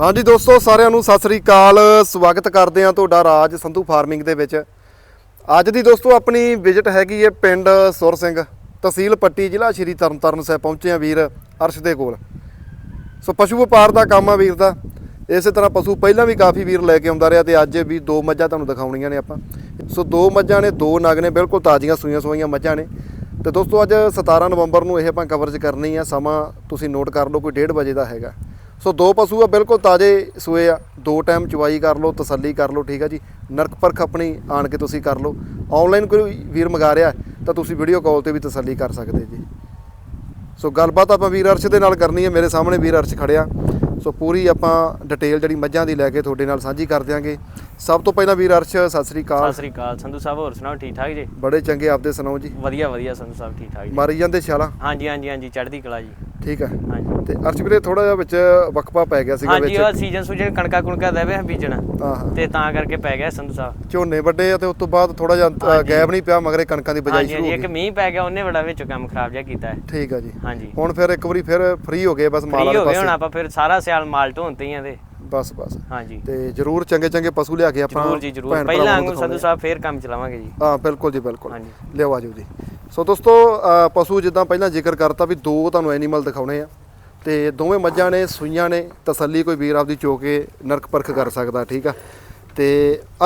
ਹਾਂਜੀ ਦੋਸਤੋ, ਸਾਰਿਆਂ ਨੂੰ ਸਤਿ ਸ੍ਰੀ ਅਕਾਲ। ਸਵਾਗਤ ਕਰਦੇ ਹਾਂ ਤੁਹਾਡਾ ਰਾਜ ਸੰਧੂ ਫਾਰਮਿੰਗ ਦੇ ਵਿੱਚ। ਅੱਜ ਦੀ ਦੋਸਤੋ, ਆਪਣੀ ਵਿਜ਼ਿਟ ਹੈਗੀ ਹੈ ਪਿੰਡ ਸੁਰ ਸਿੰਘ, ਤਹਿਸੀਲ ਪੱਟੀ, ਜ਼ਿਲ੍ਹਾ ਸ਼੍ਰੀ ਤਰਨਤਾਰਨ ਸਾਹਿਬ ਪਹੁੰਚੇ ਆ ਵੀਰ ਅਰਸ਼ ਦੇ ਕੋਲ। ਸੋ ਪਸ਼ੂ ਵਪਾਰ ਦਾ ਕੰਮ ਆ ਵੀਰ ਦਾ। ਇਸੇ ਤਰ੍ਹਾਂ ਪਸ਼ੂ ਪਹਿਲਾਂ ਵੀ ਕਾਫੀ ਵੀਰ ਲੈ ਕੇ ਆਉਂਦਾ ਰਿਹਾ ਤੇ ਅੱਜ ਵੀ ਦੋ ਮੱਝਾਂ ਤੁਹਾਨੂੰ ਦਿਖਾਉਣੀਆਂ ਨੇ ਆਪਾਂ। ਸੋ ਦੋ ਮੱਝਾਂ ਨੇ, ਦੋ ਨਗ ਨੇ, ਬਿਲਕੁਲ ਤਾਜ਼ੀਆਂ ਸੂਈਆਂ ਸੂਈਆਂ ਮੱਝਾਂ ਨੇ। ਤੇ ਦੋਸਤੋ, ਅੱਜ 17 ਨਵੰਬਰ ਨੂੰ ਇਹ ਆਪਾਂ ਕਵਰੇਜ ਕਰਨੀ ਆ। ਸਮਾਂ ਤੁਸੀਂ ਨੋਟ ਕਰ ਲਓ, ਕੋਈ 1:30 ਵਜੇ ਦਾ ਹੈਗਾ। ਸੋ ਦੋ ਪਸ਼ੂ ਆ ਬਿਲਕੁਲ ਤਾਜ਼ੇ ਸੂਏ ਆ। ਦੋ ਟਾਈਮ ਚਵਾਈ ਕਰ ਲਓ ਤਸੱਲੀ ਕਰ ਲਓ ਠੀਕ ਆ ਜੀ। ਨਰਕ ਪਰਖ ਆਪਣੀ ਆਣ ਕੇ ਤੁਸੀਂ ਕਰ ਲਓ। ਆਨਲਾਈਨ ਕੋਈ ਵੀਰ ਮੰਗਾ ਰਿਹਾ ਤਾਂ ਤੁਸੀਂ ਵੀਡੀਓ ਕਾਲ ਤੇ ਵੀ ਤਸੱਲੀ ਕਰ ਸਕਦੇ ਜੀ। ਸੋ ਗੱਲਬਾਤ ਆਪਾਂ ਵੀਰ ਅਰਸ਼ ਦੇ ਨਾਲ ਕਰਨੀ ਹੈ। ਮੇਰੇ ਸਾਹਮਣੇ ਵੀਰ ਅਰਸ਼ ਖੜਿਆ ਸੋ ਪੂਰੀ ਆਪਾਂ ਡਿਟੇਲ ਜਿਹੜੀ ਮੱਝਾਂ ਦੀ ਲੈ ਕੇ ਤੁਹਾਡੇ ਨਾਲ ਸਾਂਝੀ ਕਰ ਦਿਆਂਗੇ। ਸਭ ਤੋਂ ਪਹਿਲਾਂ ਵੀਰ ਅਰਸ਼ ਸਤਿ ਸ੍ਰੀ ਸਤਿ ਅਕਾਲ ਸ੍ਰੀ ਅਕਾਲ। ਸੰਧੂ ਸਾਹਿਬ ਹੋਰ ਸੁਣਾਓ ਠੀਕ ਠਾਕ ਜੀ? ਬੜੇ ਚੰਗੇ ਆਪਦੇ ਸੁਣਾਓ ਜੀ। ਵਧੀਆ ਵਧੀਆ ਸੰਧੂ ਸਾਹਿਬ ਠੀਕ ਠਾਕ ਜੀ। ਮਾਰੀ ਜਾਂਦੇ ਛਾਲਾ? ਹਾਂਜੀ ਹਾਂਜੀ ਹਾਂਜੀ ਚੜ੍ਹਦੀ ਕਲਾ ਜੀ। ਠੀਕ ਹੈ। ਹਾਂਜੀ। ਤੇ ਅਰਸ਼ ਵੀਰੇ ਥੋੜਾ ਜਿਹਾ ਵਿੱਚ ਵਕਫਾ ਪੈ ਗਿਆ ਸੀਗਾ ਹਾਂਜੀ ਉਹ ਸੀਜ਼ਨ ਸੂਜਨ ਕਣਕਾ ਕੁਣਕਾ ਦੇਵੇ ਬੀਜਣ। ਹਾਂ ਹਾਂ। ਤੇ ਤਾਂ ਕਰਕੇ ਪੈ ਗਿਆ ਸੰਧੂ ਸਾਹਿਬ। ਝੋਨੇ ਵੱਡੇ ਆ ਤੇ ਉਸ ਤੋਂ ਬਾਅਦ ਥੋੜਾ ਜਿਹਾ ਗੈਪ ਨਹੀਂ ਪਿਆ ਮਗਰੇ ਕਣਕਾਂ ਦੀ ਬਜਾਈ ਹਾਂਜੀ ਸ਼ੁਰੂ ਹਾਂਜੀ ਹੋ ਇੱਕ ਗਈ। ਮੀਂਹ ਪੈ ਗਿਆ ਉਹਨੇ ਬੜਾ ਵਿੱਚ ਕੰਮ ਖਰਾਬ ਜਿਹਾ ਕੀਤਾ ਹੈ। ਠੀਕ ਆ ਜੀ। ਹਾਂਜੀ। ਹੁਣ ਫਿਰ ਇੱਕ ਵਾਰੀ ਫਿਰ ਫ੍ਰੀ ਹੋ ਗਏ ਬਸ ਮਾਲ ਫ੍ਰੀ ਵਾਲੇ ਹੋ ਗਏ ਹੁਣ ਪਾਸੇ ਆਪਾਂ ਫਿਰ ਸਾਰਾ ਸਿਆਲ ਮਾਲ ਢੋਣ ਤੇ ਹੀ ਆ ਦੇ। ਬਸ ਬਸ। ਹਾਂਜੀ। ਤੇ ਜਰੂਰ ਚੰਗੇ ਚੰਗੇ ਪਸ਼ੂ ਲਿਆ ਕੇ ਆਪਾਂ ਜ਼ਰੂਰ ਜੀ ਜ਼ਰੂਰ। ਭੈਣ ਪਹਿਲਾਂ ਨੂੰ ਵਾਂਗੂ ਸੰਧੂ ਸਾਹਿਬ ਫੇਰ ਕੰਮ ਚਲਾਵਾਂਗੇ ਜੀ। ਹਾਂ ਬਿਲਕੁਲ ਜੀ ਬਿਲਕੁਲ। ਹਾਂਜੀ। ਆਜੋ ਜੀ। ਸੋ ਦੋਸਤੋ ਅ, ਪਸ਼ੂ ਜਿੱਦਾਂ ਪਹਿਲਾਂ ਜ਼ਿਕਰ ਕਰਤਾ ਵੀ ਦੋ ਤੁਹਾਨੂੰ ਐਨੀਮਲ ਦਿਖਾਉਣੇ ਆ। ਤੇ ਦੋਵੇਂ ਮੱਝਾਂ ਨੇ ਸੂਈਆਂ ਨੇ ਤਸੱਲੀ ਕੋਈ ਵੀਰ ਆਪਦੀ ਚੋ ਕੇ ਨਰਕ ਪਰਖ ਕਰ ਸਕਦਾ ਠੀਕ ਆ? ਤੇ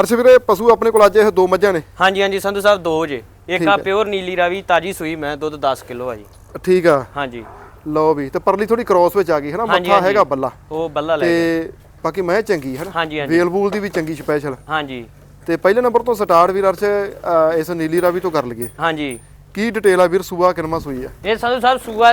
ਅਰਸ਼ ਵੀਰੇ ਪਸ਼ੂ ਆਪਣੇ ਕੋਲ ਅੱਜ ਇਹ ਦੋ ਮੱਝਾਂ ਨੇ? ਹਾਂਜੀ ਹਾਂਜੀ ਸੰਧੂ ਸਾਹਿਬ ਦੋ ਜੇ। ਇੱਕ ਆ। ਪਿਓਰ ਨੀਲੀ ਰਾਵੀ ਤਾਜੀ ਸੂਈ ਮੈਂ ਦੁੱਧ 10 ਕਿਲੋ ਆ ਜੀ। ਠੀਕ ਆ। ਹਾਂਜੀ। ਲਓ ਵੀ ਤੇ ਪਰਲੀ ਥੋੜੀ ਕ੍ਰੋਸ ਵਿੱਚ ਆ ਗਈ ਹੈ ਨਾ ਮੱਥਾ। ਹੈਗਾ ਬੱਲਾ। ਉਹ ਬੱਲਾ ਲੈ। ਤੇ ਬਾਕੀ ਮੈਂ ਚੰਗੀ ਹੈ ਨਾ ਹਾਂਜੀ ਹਾਂਜੀ। ਵੇਲ ਬੂਲ ਦੀ ਵੀ ਚੰਗੀ ਸਪੈਸ਼ਲ ਹਾਂਜੀ। ਤੇ ਪਹਿਲੇ ਨੰਬਰ ਤੋਂ ਸਟਾਰਟ ਵੀਰ ਅਰਸ਼ ਇਸ ਨੀਲੀ ਰਾਵੀ ਤੋਂ ਕਰ ਲਈਏ। ਹਾਂਜੀ। ਕੀ ਡਿਟੇਲ ਆ ਵੀਰ ਸੂਆ ਕਿਨਮਾ ਸੂਈ ਆ? ਇਹ ਸੰਧੂ ਸਾਹਿਬ ਸੂਆ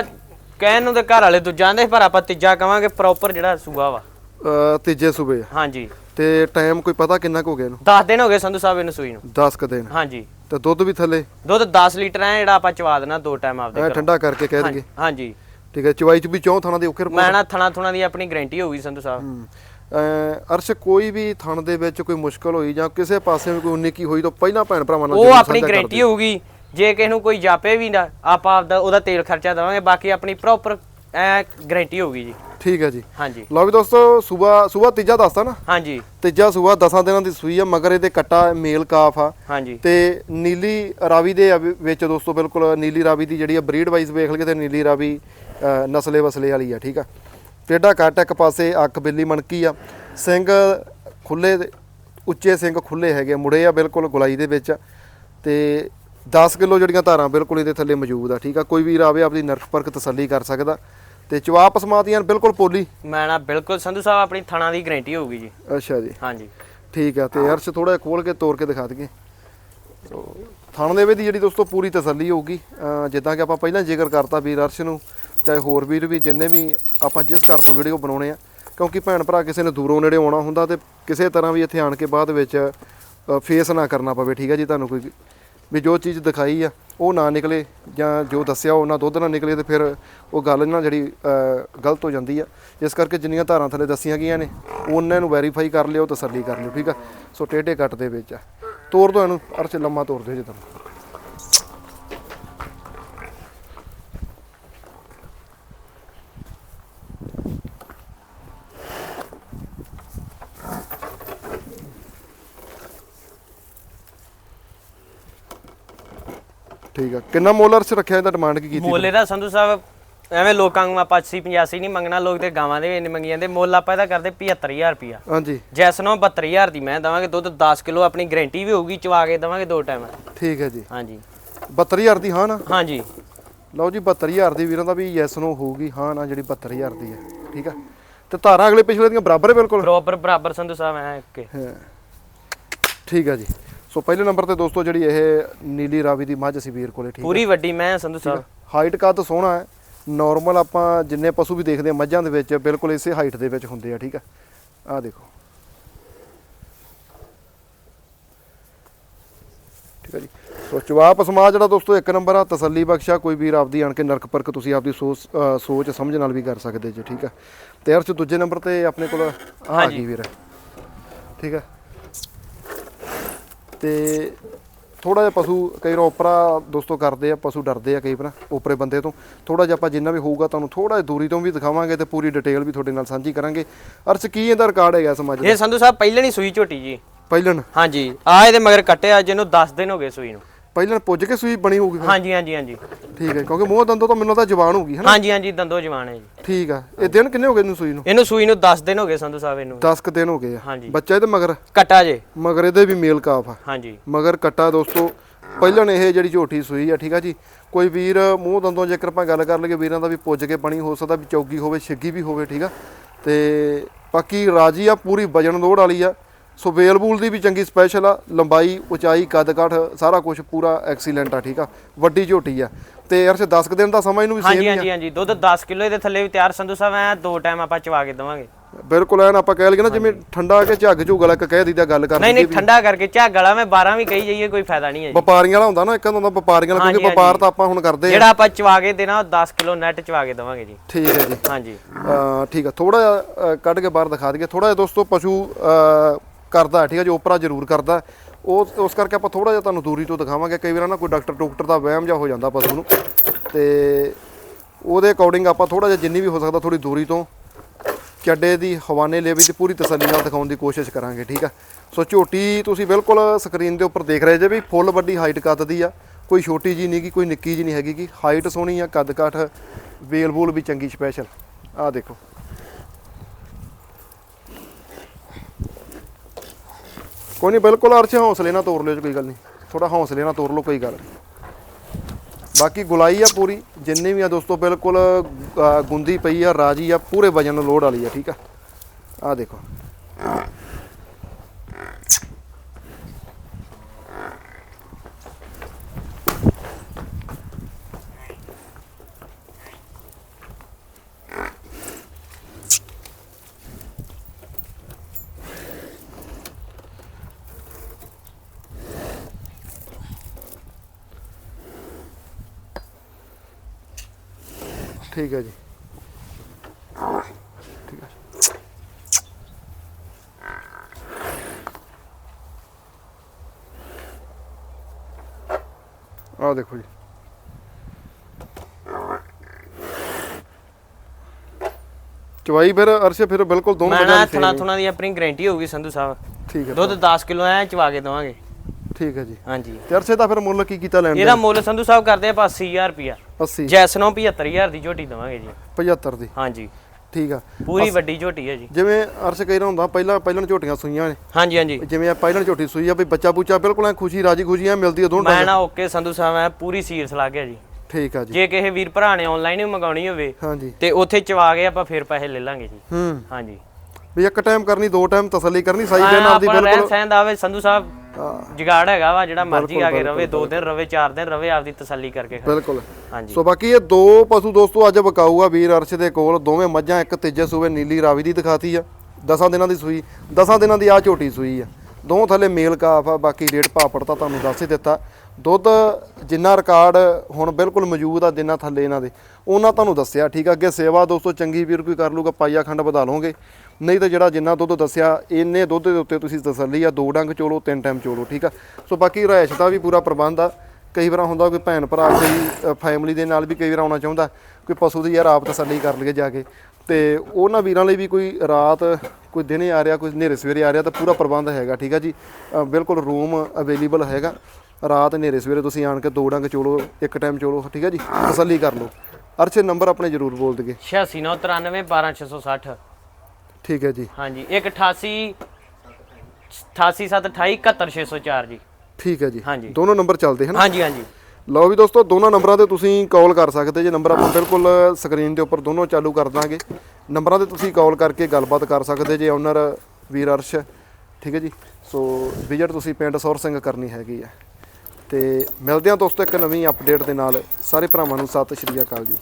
ਕਹਿਣ ਨੂੰ ਤੇ ਘਰ ਵਾਲੇ ਦੂਜਾ ਆਂਦੇ ਪਰ ਆਪਾਂ ਤੀਜਾ ਕਵਾਂਗੇ ਪ੍ਰੋਪਰ ਜਿਹੜਾ ਸੂਆ ਵਾ। ਅ, ਤੀਜੇ ਸੂਬੇ ਆ। ਹਾਂਜੀ। ਤੇ ਟਾਈਮ ਕੋਈ ਪਤਾ ਕਿੰਨਾ ਕੁ ਹੋ ਗਿਆ ਇਹਨੂੰ? 10 ਦਿਨ ਹੋ ਗਏ ਸੰਧੂ ਸਾਹਿਬ ਇਹਨੂੰ ਸੂਈ ਨੂੰ। 10 ਕ ਦਿਨ। ਹਾਂਜੀ। ਤੇ ਦੁੱਧ ਵੀ ਥੱਲੇ? ਦੁੱਧ 10 ਲੀਟਰ ਹੈ ਜਿਹੜਾ ਆਪਾਂ ਚਵਾ ਦੇਣਾ ਦੋ ਟਾਈਮ ਆਪਦੇ ਐ ਘਰੋਂ। ਠੰਡਾ ਕਰਕੇ ਕਹਿ ਦਈਏ। ਹਾਂਜੀ ਠੀਕ ਹੈ ਚਵਾਈ ਚ ਵੀ ਚੌਂ ਥਾਣਾ ਦੇ ਔਖੇ ਮੈਂ ਨਾ ਥਣਾ ਥੁਣਾ ਦੀ ਆਪਣੀ ਗਾਰੰਟੀ ਹੋਊਗੀ ਸੰਧੂ ਸਾਹਿਬ। ਅ ਅਰਸ਼ ਕੋਈ ਵੀ ਥਣ ਦੇ ਵਿੱਚ ਕੋਈ ਮੁਸ਼ਕਲ ਹੋਈ ਜਾਂ ਕਿਸੇ ਪਾਸੇ ਵੀ ਕੋਈ ਉਨੀ ਕੀ ਹੋਈ ਤਾਂ ਪਹਿਲਾਂ ਭੈਣ ਭਰਾਵਾਂ ਨਾਲ ਉਹ ਜ਼ਰੂਰ ਆਪਣੀ ਸਾਂਝਾ ਕਰ ਗਾਰੰਟੀ ਹੋਊਗੀ। ਜੇ ਕਿਸੇ ਨੂੰ ਕੋਈ ਜਾਪੇ ਵੀ ਨਾ ਆਪਾਂ ਆਪਦਾ ਉਹਦਾ ਤੇਲ ਖਰਚਾ ਦੇਵਾਂਗੇ ਬਾਕੀ ਆਪਣੀ ਪ੍ਰੋਪਰ ਐ ਗਾਰੰਟੀ ਹੋਊਗੀ ਜੀ। ਠੀਕ ਹੈ ਜੀ। ਹਾਂਜੀ। ਲਓ ਵੀ ਦੋਸਤੋ ਸੂਬਾ ਸੂਬਾ ਤੀਜਾ ਦੱਸਤਾ ਨਾ? ਹਾਂਜੀ। ਤੀਜਾ ਸੂਬਾ 10 ਦਿਨਾਂ ਦੀ ਸੂਈ ਆ ਮਗਰ ਇਹਦੇ ਕੱਟਾ ਮੇਲ ਕਾਫ ਆ। ਹਾਂਜੀ। ਤੇ ਨੀਲੀ ਰਾਵੀ ਦੇ ਵਿੱਚ ਦੋਸਤੋ ਬਿਲਕੁਲ ਨੀਲੀ ਰਾਵੀ ਦੀ ਜਿਹੜੀ ਆ ਬਰੀਡ ਵਾਈਜ਼ ਵੇਖ ਲਈਏ ਤੇ ਨੀਲੀ ਰਾਵੀ ਨਸਲੇ ਵਸਲੇ ਵਾਲੀ ਆ ਠੀਕ ਆ। ਟੇਡਾ ਕੱਟ ਇੱਕ ਪਾਸੇ ਅੱਖ ਬਿੱਲੀ ਮਣਕੀ ਆ। ਸਿੰਘ ਖੁੱਲੇ ਉੱਚੇ ਸਿੰਘ ਖੁੱਲੇ ਹੈਗੇ ਮੁੜੇ ਆ ਬਿਲਕੁਲ ਗੁਲਾਈ ਦੇ ਵਿੱਚ। ਤੇ 10 ਕਿਲੋ ਜਿਹੜੀਆਂ ਧਾਰਾਂ ਬਿਲਕੁਲ ਇਹਦੇ ਥੱਲੇ ਮੌਜੂਦ ਆ ਠੀਕ ਆ? ਕੋਈ ਵੀਰ ਆਵੇ ਆਪਦੀ ਨਰਕ ਪਰਖ ਤਸੱਲੀ ਕਰ ਸਕਦਾ। ਤੇ ਚਵਾਪ ਸਮਾਤੀਆਂ ਬਿਲਕੁਲ ਪੋਲੀ। ਮੈਂ ਨਾ ਬਿਲਕੁਲ ਸੰਧੂ ਸਾਹਿਬ ਆਪਣੀ ਥਣਾ ਦੀ ਗਾਰੰਟੀ ਹੋਊਗੀ ਜੀ। ਅੱਛਾ ਜੀ। ਹਾਂਜੀ। ਠੀਕ ਆ ਤੇ ਅਰਸ਼ ਥੋੜਾ ਖੋਲ ਕੇ ਤੋੜ ਕੇ ਦਿਖਾ ਦਈਏ। ਸੋ ਥਣ ਦੇ ਵਿੱਚ ਦੀ ਜਿਹੜੀ ਦੋਸਤੋ ਪੂਰੀ ਤਸੱਲੀ ਹੋਊਗੀ ਜਿੱਦਾਂ ਕਿ ਆਪਾਂ ਪਹਿਲਾਂ ਜ਼ਿਕਰ ਕਰਤਾ ਵੀਰ ਅਰਸ਼ ਨੂੰ ਚਾਹੇ ਹੋਰ ਵੀਰ ਵੀ ਜਿੰਨੇ ਵੀ ਆਪਾਂ ਜਿਸ ਘਰ ਤੋਂ ਵੀਡੀਓ ਬਣਾਉਣੇ ਆ ਕਿਉਂਕਿ ਭੈਣ ਭਰਾ ਕਿਸੇ ਨੇ ਦੂਰੋਂ ਨੇੜੇ ਆਉਣਾ ਹੁੰਦਾ ਤੇ ਕਿਸੇ ਤਰ੍ਹਾਂ ਵੀ ਇੱਥੇ ਆਣ ਕੇ ਬਾਅਦ ਵਿੱਚ ਫੇਸ ਨਾ ਕਰਨਾ ਪਵੇ ਠੀਕ ਆ ਜੀ? ਤੁਹਾਨੂੰ ਕੋਈ ਵੀ ਜੋ ਚੀਜ਼ ਦਿਖਾਈ ਆ, ਉਹ ਨਾ ਨਿਕਲੇ ਜਾਂ ਜੋ ਦੱਸਿਆ ਉਹ ਨਾ ਦੁੱਧ ਨਾ ਨਿਕਲੇ ਤੇ ਫਿਰ ਉਹ ਗੱਲ ਨਾ ਜਿਹੜੀ ਗਲਤ ਹੋ ਜਾਂਦੀ ਆ। ਇਸ ਕਰਕੇ ਜਿੰਨੀਆਂ ਧਾਰਾਂ ਥੱਲੇ ਦੱਸੀਆਂ ਗਈਆਂ ਨੇ, ਉਹਨਾਂ ਨੂੰ ਵੈਰੀਫਾਈ ਕਰ ਲਿਓ ਤਸੱਲੀ ਕਰ ਲਿਓ, ਠੀਕ ਆ? ਸੋ ਟੇਢੇ ਕੱਟ ਦੇ ਵਿੱਚ ਆ। ਤੋੜ ਦੋ ਇਹਨੂੰ ਅਰਚ ਲੰਮਾ ਤੋੜ ਦਿਓ ਜਦੋਂ ਠੀਕ ਆ। ਕਿੰਨਾ ਮੁੱਲ ਅਰਚ ਰੱਖਿਆ ਇਹਦਾ ਡਿਮਾਂਡ ਕੀ ਕੀਤੀ ਮੁੱਲ ਇਹਦਾ ਸੰਧੂ ਸਾਹਿਬ ਐਵੇਂ ਲੋਕਾਂ ਨੂੰ ਆਪਾਂ 80 85 ਨਹੀਂ ਮੰਗਣਾ ਲੋਕ ਤੇ ਗਾਵਾਂ ਦੇ ਵੀ ਇੰਨੇ ਮੰਗੀ ਜਾਂਦੇ। ਮੁੱਲ ਆਪਾਂ ਇਹਦਾ ਕਰਦੇ 75000 ਰੁਪਿਆ ਹਾਂਜੀ। ਜੈਸਨੋ 72000 ਦੀ ਮੈਂ ਦਵਾਂਗੇ ਦੁੱਧ 10 ਕਿਲੋ ਆਪਣੀ ਗਾਰੰਟੀ ਵੀ ਹੋਊਗੀ ਚਵਾ ਕੇ ਦਵਾਂਗੇ ਦੋ ਟਾਈਮ ਠੀਕ ਹੈ ਜੀ। ਹਾਂਜੀ। 72000 ਦੀ ਹਾਂ ਨਾ? ਹਾਂਜੀ। ਲਓ ਜੀ 72000 ਦੀ ਵੀਰਾਂ ਦਾ ਵੀ ਯੈਸ ਨੋ ਹੋਊਗੀ ਹਾਂ ਨਾ ਜਿਹੜੀ 72000 ਦੀ ਹੈ। ਠੀਕ ਆ। ਤੇ ਧਾਰਾਂ ਅਗਲੇ ਪਿਛਲੇ ਦੀਆਂ ਬਰਾਬਰ ਹੈ ਬਿਲਕੁਲ? ਪ੍ਰੋਪਰ ਬਰਾਬਰ ਸੰਧੂ ਸਾਹਿਬ ਐ ਓਕੇ ਹਾਂ। ਠੀਕ ਆ ਜੀ। ਸੋ ਪਹਿਲੇ ਨੰਬਰ ਤੇ ਦੋਸਤੋ ਜਿਹੜੀ ਇਹ ਨੀਲੀ ਰਾਵੀ ਦੀ ਮੱਝ ਸੀ ਵੀਰ ਕੋਲੇ ਠੀਕ ਪੂਰੀ ਵੱਡੀ ਮੈਂ ਸੰਧੂ ਸਾਹਿਬ ਹਾਈਟ ਕੱਦ ਸੋਹਣਾ ਹੈ। ਨਾਰਮਲ ਆਪਾਂ ਜਿੰਨੇ ਪਸ਼ੂ ਵੀ ਦੇਖਦੇ ਆ ਮੱਝਾਂ ਦੇ ਵਿੱਚ ਬਿਲਕੁਲ ਇਸੇ ਹਾਈਟ ਦੇ ਵਿੱਚ ਹੁੰਦੇ ਆ ਠੀਕ ਆ ਆਹ ਦੇਖੋ। ਠੀਕ ਆ ਜੀ। ਸੋ ਜਵਾਬ ਸਮਾਜ ਜਿਹੜਾ ਦੋਸਤੋ ਇੱਕ ਨੰਬਰ ਆ ਤਸੱਲੀ ਬਖਸ਼ਾ ਕੋਈ ਵੀਰ ਆਪਦੀ ਆਣ ਕੇ ਨਰਕ ਪਰਖ ਤੁਸੀਂ ਆਪਦੀ ਸੋਚ ਸੋਚ ਸਮਝ ਨਾਲ ਵੀ ਕਰ ਸਕਦੇ ਜੀ ਠੀਕ ਆ ਤੇ ਅਰਚ ਦੂਜੇ ਨੰਬਰ ਤੇ ਆਪਣੇ ਕੋਲ ਆ। ਗਈ ਵੀਰ। ਠੀਕ ਆ ਤੇ ਥੋੜਾ ਜਿਹਾ ਪਸ਼ੂ ਕਈ ਵਾਰ ਓਪਰਾ ਦੋਸਤੋ ਕਰਦੇ ਆ ਪਸ਼ੂ ਡਰਦੇ ਆ ਕਈ ਵਾਰ ਓਪਰੇ ਬੰਦੇ ਤੋਂ। ਥੋੜਾ ਜਿਹਾ ਆਪਾਂ ਜਿੰਨਾ ਵੀ ਹੋਊਗਾ ਤੁਹਾਨੂੰ ਥੋੜਾ ਜਿਹਾ ਦੂਰੀ ਤੋਂ ਵੀ ਦਿਖਾਵਾਂਗੇ ਤੇ ਪੂਰੀ ਡਿਟੇਲ ਵੀ ਤੁਹਾਡੇ ਨਾਲ ਸਾਂਝੀ ਕਰਾਂਗੇ। ਅਰਸ਼ ਕੀ ਇਹਦਾ ਰਿਕਾਰਡ ਹੈਗਾ ਸਮਾਜ ਦਾ? ਇਹ ਸੰਧੂ ਸਾਹਿਬ ਪਹਿਲਾਂ ਨਹੀਂ ਸੂਈ ਝੋਟੀ ਜੀ। ਪਹਿਲਣ ਹਾਂਜੀ ਆ ਇਹਦੇ ਮਗਰ ਕੱਟਿਆ ਜਿਹਨੂੰ 10 ਦਿਨ ਹੋ ਗਏ ਸੂਈ ਨੂੰ। ਪਹਿਲਣ ਪੁੱਜ ਕੇ ਸੂਈ ਬਣੀ ਹੋਊਗੀ ਫਿਰ? ਹਾਂਜੀ ਹਾਂਜੀ ਹਾਂਜੀ। ਠੀਕ ਹੈ ਕਿਉਂਕਿ ਮੂੰਹ ਦੰਦੋਂ ਤਾਂ ਮੈਨੂੰ ਤਾਂ ਜਵਾਨ ਹੋਊਗੀ ਹਨਾ ਹਾਂਜੀ ਹਾਂਜੀ ਦੰਦੋ ਜਵਾਨ ਹੈ ਜੀ। ਠੀਕ ਆ। ਇਹ ਦਿਨ ਕਿੰਨੇ ਹੋ ਗਏ ਇਹਨੂੰ ਸੂਈ ਨੂੰ? ਇਹਨੂੰ ਸੂਈ ਨੂੰ 10 ਦਿਨ ਹੋ ਗਏ ਸੰਧੂ ਸਾਹਿਬ ਇਹਨੂੰ। 10 ਕ ਦਿਨ ਹੋ ਗਏ ਆ। ਹਾਂਜੀ। ਬੱਚਾ ਇਹਦੇ ਮਗਰ? ਕੱਟਾ ਜੇ। ਮਗਰ ਇਹਦੇ ਵੀ ਮੇਲ ਕਾਫ ਆ। ਹਾਂਜੀ। ਮਗਰ ਕੱਟਾ ਦੋਸਤੋ। ਪਹਿਲਣ ਇਹ ਜਿਹੜੀ ਝੋਟੀ ਸੂਈ ਆ ਠੀਕ ਆ ਜੀ? ਕੋਈ ਵੀਰ ਮੂੰਹ ਦੰਦੋਂ ਜੇਕਰ ਆਪਾਂ ਗੱਲ ਕਰ ਲਈਏ ਵੀਰਾਂ ਦਾ ਵੀ ਪੁੱਜ ਕੇ ਬਣੀ ਹੋ ਸਕਦਾ ਵੀ ਚੌਗੀ ਹੋਵੇ ਛਿੱਗੀ ਵੀ ਹੋਵੇ ਠੀਕ ਆ? ਤੇ ਬਾਕੀ ਰਾਜੀ ਆ ਪੂਰੀ ਵਜਨ ਲੋੜ ਵਾਲੀ ਆ। ਸੋ ਵੇਲ ਬੂਲ ਦੀ ਵੀ ਚੰਗੀ ਸਪੈਸ਼ਲ ਆ ਲੰਬਾਈ ਉਚਾਈ ਕੱਦ ਕਾਠ ਸਾਰਾ ਕੁਝ ਪੂਰਾ ਐਕਸੀਲੈਂਟ ਆ ਠੀਕ ਆ? ਵੱਡੀ ਝੋਟੀ ਆ। ਤੇ ਅਰਸ਼ 10 ਕੁ ਦਿਨ ਦਾ ਸਮਾਂ ਇਹਨੂੰ ਵੀ ਹਾਂਜੀ ਸੇਮ ਹੀ ਹਾਂਜੀ ਹਾਂਜੀ। ਦੁੱਧ 10 ਕਿਲੋ ਇਹਦੇ ਥੱਲੇ ਵੀ ਤਿਆਰ ਸੰਧੂ ਸਾਹਿਬ ਐ ਦੋ ਟਾਈਮ ਆਪਾਂ ਚਵਾ ਕੇ ਦਵਾਂਗੇ। ਆ ਬਿਲਕੁਲ ਐਨ ਆਪਾਂ ਕਹਿ ਲਈਏ ਨਾ ਜਿਵੇਂ ਠੰਡਾ ਆ ਕੇ ਝੱਗ ਝੁਗਲਾ ਇੱਕ ਕਹਿ ਦੀਦਾ ਗੱਲ ਕਰ ਨਹੀਂ ਨਹੀਂ ਠੰਡਾ ਕਰਕੇ ਝੱਗ ਵਾਲਾ ਮੈਂ 12 ਵੀ ਕਹੀ ਜਾਈਏ ਕੋਈ ਫਾਇਦਾ ਨਹੀਂ ਹੈ ਜੀ। ਵਪਾਰੀਆਂ ਵਾਲਾ ਹੁੰਦਾ ਨਾ ਇੱਕ ਹੁੰਦਾ ਵਪਾਰੀਆਂ ਵਾਲਾ ਕਿਉਂਕਿ ਹਾਂਜੀ, ਵਪਾਰ ਤਾਂ ਆਪਾਂ ਹੁਣ ਕਰਦੇ ਆ। ਜਿਹੜਾ ਆਪਾਂ ਚਵਾ ਕੇ ਦੇਣਾ ਉਹ 10 ਕਿਲੋ ਨੈਟ ਚਵਾ ਕੇ ਦਵਾਂਗੇ ਜੀ। ਠੀਕ ਹੈ ਜੀ। ਹਾਂਜੀ। ਅਹ ਠੀਕ ਆ ਥੋੜਾ ਜਿਹਾ ਅਹ ਕੱਢ ਕੇ ਬਾਹਰ ਦਿਖਾ ਦਈਏ। ਥੋੜਾ ਜਿਹਾ ਦੋਸਤੋ ਪਸ਼ੂ ਅਹ ਕਰਦਾ ਠੀਕ ਹੈ ਜੀ, ਓਪਰਾ ਜ਼ਰੂਰ ਕਰਦਾ ਉਹ ਉਸ ਕਰਕੇ ਆਪਾਂ ਥੋੜਾ ਜਿਹਾ ਤੁਹਾਨੂੰ ਦੂਰੀ ਤੋਂ ਦਿਖਾਵਾਂਗੇ। ਕਈ ਵਾਰ ਨਾ ਕੋਈ ਡਾਕਟਰ ਡਾਕਟਰ ਦਾ ਵਹਿਮ ਜਿਹਾ ਹੋ ਜਾਂਦਾ ਪਸ਼ੂ ਨੂੰ। ਤੇ ਉਹਦੇ ਅਕੋਰਡਿੰਗ ਆਪਾਂ ਥੋੜਾ ਜਿਹਾ ਜਿੰਨੀ ਵੀ ਹੋ ਸਕਦਾ ਥੋੜੀ ਦੂਰੀ ਤੋਂ ਚੱਡੇ ਦੀ ਹਵਾਨੇ ਲੈਵਲ ਦੀ ਪੂਰੀ ਤਸੱਲੀ ਨਾਲ ਦਿਖਾਉਣ ਦੀ ਕੋਸ਼ਿਸ਼ ਕਰਾਂਗੇ, ਠੀਕ ਆ ਸੋ ਝੋਟੀ ਤੁਸੀਂ ਬਿਲਕੁਲ ਸਕਰੀਨ ਦੇ ਉੱਪਰ ਦੇਖ ਰਹੇ ਜੇ ਵੀ ਫੁੱਲ ਵੱਡੀ ਹਾਈਟ ਕੱਦ ਦੀ ਆ। ਕੋਈ ਛੋਟੀ ਜੀ ਨਹੀਂ ਗੀ ਕੋਈ ਨਿੱਕੀ ਜੀ ਨਹੀਂ ਹੈਗੀ ਗੀ। ਹਾਈਟ ਸੋਹਣੀ ਆ ਕੱਦ ਕਾਠ ਵੇਲ ਬੂਲ ਵੀ ਚੰਗੀ ਸਪੈਸ਼ਲ ਆ ਦੇਖੋ। ਕੋਈ ਨਹੀਂ, ਬਿਲਕੁਲ ਅਰਸ਼, ਹੌਸਲੇ ਨਾਲ ਤੋਰ ਲਿਓ ਜੀ, ਕੋਈ ਗੱਲ ਨਹੀਂ। ਥੋੜਾ ਹੌਸਲੇ ਨਾਲ ਤੋਰ ਲਓ, ਕੋਈ ਗੱਲ ਨਹੀਂ। ਬਾਕੀ ਗੁਲਾਈ ਆ ਪੂਰੀ, ਜਿੰਨੀ ਵੀ ਆ ਦੋਸਤੋ, ਬਿਲਕੁਲ ਗੁੰਦੀ ਪਈ ਆ, ਰਾਜੀ ਆ, ਪੂਰੇ ਵਜਨ ਨੂੰ ਲੋਡ ਵਾਲੀ ਆ, ਠੀਕ ਆ? ਆ ਦੇਖੋ। ਠੀਕ ਹੈ ਜੀ। ਠੀਕ ਹੈ। ਆ ਦੇਖੋ ਜੀ। ਚਵਾਈ ਫਿਰ ਅਰਸ਼ੇ ਫਿਰ ਬਿਲਕੁਲ ਦੋਨੋਂ ਮੈਂ ਵਜ੍ਹਾ ਨਾ ਦੀ same ਥਣਾ ਹੀ। ਥੁਣਾ ਦੀ ਆਪਣੀ ਗਾਰੰਟੀ ਹੋਊਗੀ ਸੰਧੂ ਸਾਹਿਬ। ਠੀਕ ਹੈ। ਦੁੱਧ 10 ਕਿਲੋ ਐ ਚਵਾ ਕੇ ਦਵਾਂਗੇ। ਠੀਕ ਹੈ ਜੀ। ਹਾਂਜੀ। ਤੇ ਅਰਸ਼ੇ ਦਾ ਫਿਰ ਮੁੱਲ ਕੀ ਕੀਤਾ ਲੈਣ ਇਹਦਾ ਮੁੱਲ ਸੰਧੂ ਸਾਹਿਬ ਕਰਦੇ ਆਪਾਂ 80000 ਰੁਪਿਆ 80 ਜੈਸਨੋਂ 75000 ਦੀ ਝੋਟੀ ਦਵਾਂਗੇ ਜੀ। 75 ਦੀ। ਹਾਂਜੀ। ਠੀਕ ਆ। ਪੂਰੀ ਵੱਡੀ ਝੋਟੀ ਹੈ ਜੀ। ਜਿਵੇਂ ਅਰਸ਼ ਕਹਿ ਰਿਹਾ ਹੁੰਦਾ ਪਹਿਲਾਂ ਪਹਿਲਾਂ ਝੋਟੀਆਂ ਸੂਈਆਂ ਨੇ। ਹਾਂਜੀ ਹਾਂਜੀ। ਜਿਵੇਂ ਆ ਪਹਿਲਾਂ ਝੋਟੀ ਸੂਈ ਆ ਵੀ ਬੱਚਾ ਬੁੱਚਾ ਬਿਲਕੁਲ ਐ ਖੁਸ਼ੀ ਰਾਜੀ ਖੁਸ਼ੀ ਐ ਮਿਲਦੀ ਆ ਦੋਨੋਂ ਮੈਂ ਨਾ ਓਕੇ ਸੰਧੂ ਸਾਹਿਬ ਐ ਪੂਰੀ ਸੀਰਸ ਲੱਗ ਗਿਆ ਜੀ। ਠੀਕ ਆ ਜੀ। ਜੇ ਕਿਸੇ ਵੀਰ ਭਰਾ ਨੇ ਆਨਲਾਈਨ ਮੰਗਾਉਣੀ ਹੋਵੇ ਹਾਂਜੀ। ਤੇ ਉੱਥੇ ਚਵਾ ਕੇ ਆਪਾਂ ਫਿਰ ਪੈਸੇ ਲੈ ਲਾਂਗੇ ਜੀ। ਹੂੰ। ਹਾਂਜੀ। ਵੀ ਇੱਕ ਟਾਈਮ ਕਰਨੀ ਦੋ ਟਾਈਮ ਤਸੱਲੀ ਕਰਨੀ ਸਹੀ ਦੇ ਨਾਲ ਦੀ ਬਿਲਕੁਲ ਸਹਿਣ ਦਾ ਆਵੇ ਸੰਧੂ ਸਾਹਿਬ ਹਾਂ, ਜਗਾੜ ਹੈਗਾ ਵਾ ਜਿਹੜਾ ਮਰਜ਼ੀ ਆ ਕੇ ਰਵੇ ਦੋ ਦਿਨ ਰਵੇ ਚਾਰ ਦਿਨ ਰਵੇ ਆਪਦੀ ਤਸੱਲੀ ਕਰਕੇ। ਬਿਲਕੁਲ। ਹਾਂਜੀ। ਸੋ ਬਾਕੀ ਇਹ ਦੋ ਪਸ਼ੂ ਦੋਸਤੋ ਅੱਜ ਵਿਕਾਊ ਆ ਵੀਰ ਅਰਸ਼ ਦੇ ਕੋਲ। ਦੋਵੇਂ ਮੱਝਾਂ ਇੱਕ ਤੀਜੇ ਸੂਵੇ ਨੀਲੀ ਰਾਵੀ ਦੀ ਦਿਖਾਤੀ ਆ। ਦਸਾਂ ਦਿਨਾਂ ਦੀ ਸੂਈ ਦਸਾਂ ਦਿਨਾਂ ਦੀ ਆ ਝੋਟੀ ਸੂਈ ਆ। ਦੋ ਥੱਲੇ ਮੇਲ ਕਾਫ ਆ ਬਾਕੀ ਰੇਟ ਭਾਪੜ ਤਾਂ ਤੁਹਾਨੂੰ ਦੱਸ ਹੀ ਦਿੱਤਾ। ਦੁੱਧ ਜਿੰਨਾ ਰਿਕਾਰਡ ਹੁਣ ਬਿਲਕੁਲ ਮੌਜੂਦ ਆ ਜਿੰਨਾ ਥੱਲੇ ਇਹਨਾਂ ਦੇ ਉਹਨਾਂ ਤੁਹਾਨੂੰ ਦੱਸਿਆ ਠੀਕ ਆ? ਅੱਗੇ ਸੇਵਾ ਦੋਸਤੋ ਚੰਗੀ ਵੀਰ ਕੋਈ ਕਰ ਲੂਗਾ ਪਾਈਆ ਖੰਡ ਵਧਾ ਲਓਗੇ। ਨਹੀਂ ਤਾਂ ਜਿਹੜਾ ਜਿੰਨਾ ਦੁੱਧ ਦੱਸਿਆ, ਇੰਨੇ ਦੁੱਧ ਦੇ ਉੱਤੇ ਤੁਸੀਂ ਤਸੱਲੀ ਆ, ਦੋ ਡੰਗ ਚੋਲੋ, ਤਿੰਨ ਟਾਈਮ ਚੋਲੋ, ਠੀਕ ਆ? ਸੋ ਬਾਕੀ ਰਿਹਾਇਸ਼ ਦਾ ਵੀ ਪੂਰਾ ਪ੍ਰਬੰਧ ਆ। ਕਈ ਵਾਰ ਹੁੰਦਾ ਕੋਈ ਭੈਣ ਭਰਾ ਕੋਈ ਫੈਮਿਲੀ ਦੇ ਨਾਲ ਵੀ ਕਈ ਵਾਰ ਆਉਣਾ ਚਾਹੁੰਦਾ, ਕੋਈ ਪਸ਼ੂ ਦੀ ਯਾਰ ਆਪ ਤਸੱਲੀ ਕਰ ਲਈਏ ਜਾ ਕੇ। ਤੇ ਉਹਨਾਂ ਵੀਰਾਂ ਲਈ ਵੀ ਕੋਈ ਰਾਤ, ਕੋਈ ਦਿਨੇ ਆ ਰਿਹਾ, ਕੋਈ ਹਨੇਰੇ ਸਵੇਰੇ ਆ ਰਿਹਾ ਤਾਂ ਪੂਰਾ ਪ੍ਰਬੰਧ ਹੈਗਾ, ਠੀਕ ਆ ਜੀ? ਬਿਲਕੁਲ ਰੂਮ ਅਵੇਲੇਬਲ ਹੈਗਾ। ਰਾਤ ਹਨੇਰੇ ਸਵੇਰੇ ਤੁਸੀਂ ਆਣ ਕੇ ਦੋ ਡੰਗ ਚੋਲੋ, ਇੱਕ ਟਾਈਮ ਚੋਲੋ, ਠੀਕ ਆ ਜੀ? ਤਸੱਲੀ ਕਰ ਲਓ। ਅਰਸ਼ੇ, ਨੰਬਰ ਆਪਣੇ ਜ਼ਰੂਰ ਬੋਲ ਦਈਏ। 8693 12660 ਠੀਕ ਹੈ ਜੀ। ਹਾਂਜੀ 188 88728 ਜੀ। ਠੀਕ ਹੈ ਜੀ। ਹਾਂਜੀ। ਦੋਨੋਂ ਨੰਬਰ ਚੱਲਦੇ ਹਨ। ਹਾਂਜੀ ਹਾਂਜੀ। ਲਓ ਵੀ ਦੋਸਤੋ ਦੋਨਾਂ ਨੰਬਰਾਂ ਤੇ ਤੁਸੀਂ ਕਾਲ ਕਰ ਸਕਦੇ ਜੇ। ਨੰਬਰ ਆਪਾਂ ਬਿਲਕੁਲ ਸਕਰੀਨ ਦੇ ਉੱਪਰ ਦੋਨੋਂ ਚਾਲੂ ਕਰ ਦਾਂਗੇ। ਨੰਬਰਾਂ ਤੇ ਤੁਸੀਂ ਕਾਲ ਕਰਕੇ ਗੱਲਬਾਤ ਕਰ ਸਕਦੇ ਜੇ ਓਨਰ ਵੀਰ ਅਰਸ਼। ਠੀਕ ਹੈ ਜੀ। ਸੋ ਵਿਜ਼ਿਟ ਤੁਸੀਂ ਪਿੰਡ ਸੌਰ ਸਿੰਘ ਕਰਨੀ ਹੈਗੀ ਆ ਤੇ ਮਿਲਦੇ ਹਾਂ ਦੋਸਤੋ ਇੱਕ ਨਵੀਂ ਅਪਡੇਟ ਦੇ ਨਾਲ। ਸਾਰੇ ਭਰਾਵਾਂ ਨੂੰ ਸਤਿ ਸ਼੍ਰੀ ਅਕਾਲ ਜੀ।